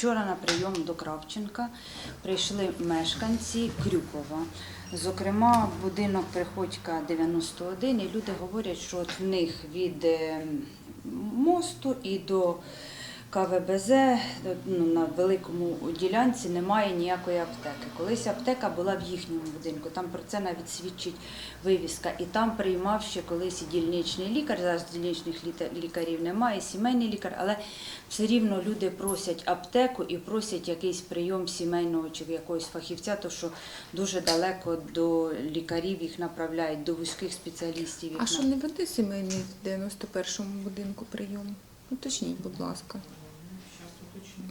Вчора на прийом до Кравченка прийшли мешканці Крюкова. Зокрема, будинок Приходька 91, і люди говорять, що от в них від е, мосту і до КВБЗ ну, на великому ділянці немає ніякої аптеки. Колись аптека була в їхньому будинку, там про це навіть свідчить вивіска. І там приймав ще колись і дільничний лікар. Зараз дільничних лікарів немає, і сімейний лікар, але все рівно люди просять аптеку і просять якийсь прийом сімейного чи якогось фахівця, то що дуже далеко до лікарів їх направляють, до вузьких спеціалістів. їх А що не веде сімейний в 91-му будинку прийом? Уточніть, будь ласка.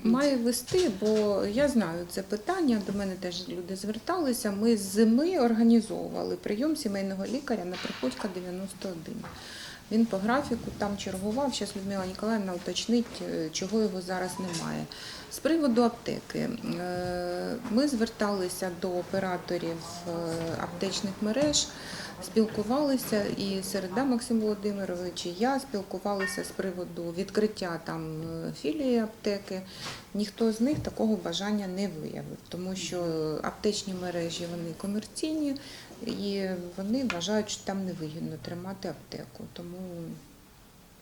Має вести, бо я знаю це питання. До мене теж люди зверталися. Ми з зими організовували прийом сімейного лікаря на Приходька 91. Він по графіку там чергував. Зараз Людмила Ніколаївна уточнить, е, чого його зараз немає. З приводу аптеки, е, ми зверталися до операторів е, аптечних мереж, спілкувалися і Середа Максим Володимирович, і я спілкувалися з приводу відкриття там філії аптеки. Ніхто з них такого бажання не виявив, тому що аптечні мережі вони комерційні і вони вважають, що там невигідно тримати аптеку. Тому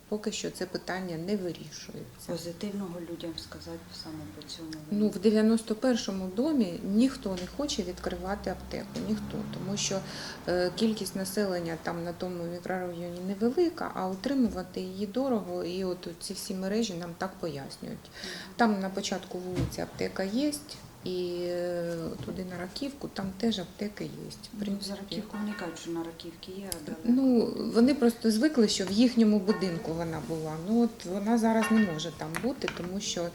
поки що це питання не вирішується. Позитивного людям сказати саме по цьому. Ну, в 91-му домі ніхто не хоче відкривати аптеку, ніхто, тому що е, кількість населення там на тому мікрорайоні невелика, а утримувати її дорого, і от ці всі мережі нам так пояснюють. Там на початку вулиці аптека є, і е, туди на Раківку там теж аптека є. В Ну, принципі. за раківку вони кажуть, що на раківки є, а далеко. Ну, вони просто звикли, що в їхньому будинку вона була. Ну от вона зараз не може там бути, тому що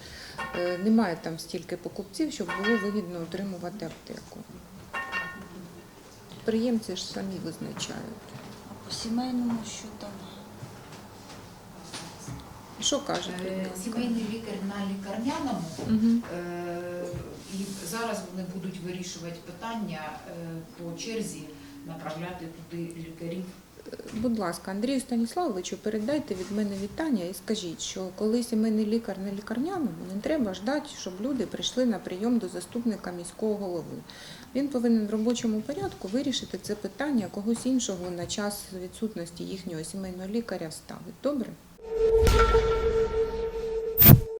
е, немає там стільки покупців, щоб було вигідно утримувати аптеку. Підприємці ж самі визначають. А по сімейному що там? Що каже Е? Сімейний лікар на лікарняному. Мгм. е, вони будуть вирішувати питання е, по черзі направляти туди лікарів. Будь ласка, Андрію Станіславовичу, передайте від мене вітання і скажіть, що коли сімейний лікар на лікарняному, не треба ждати, щоб люди прийшли на прийом до заступника міського голови. Він повинен в робочому порядку вирішити це питання когось іншого на час відсутності їхнього сімейного лікаря ставить. Добре?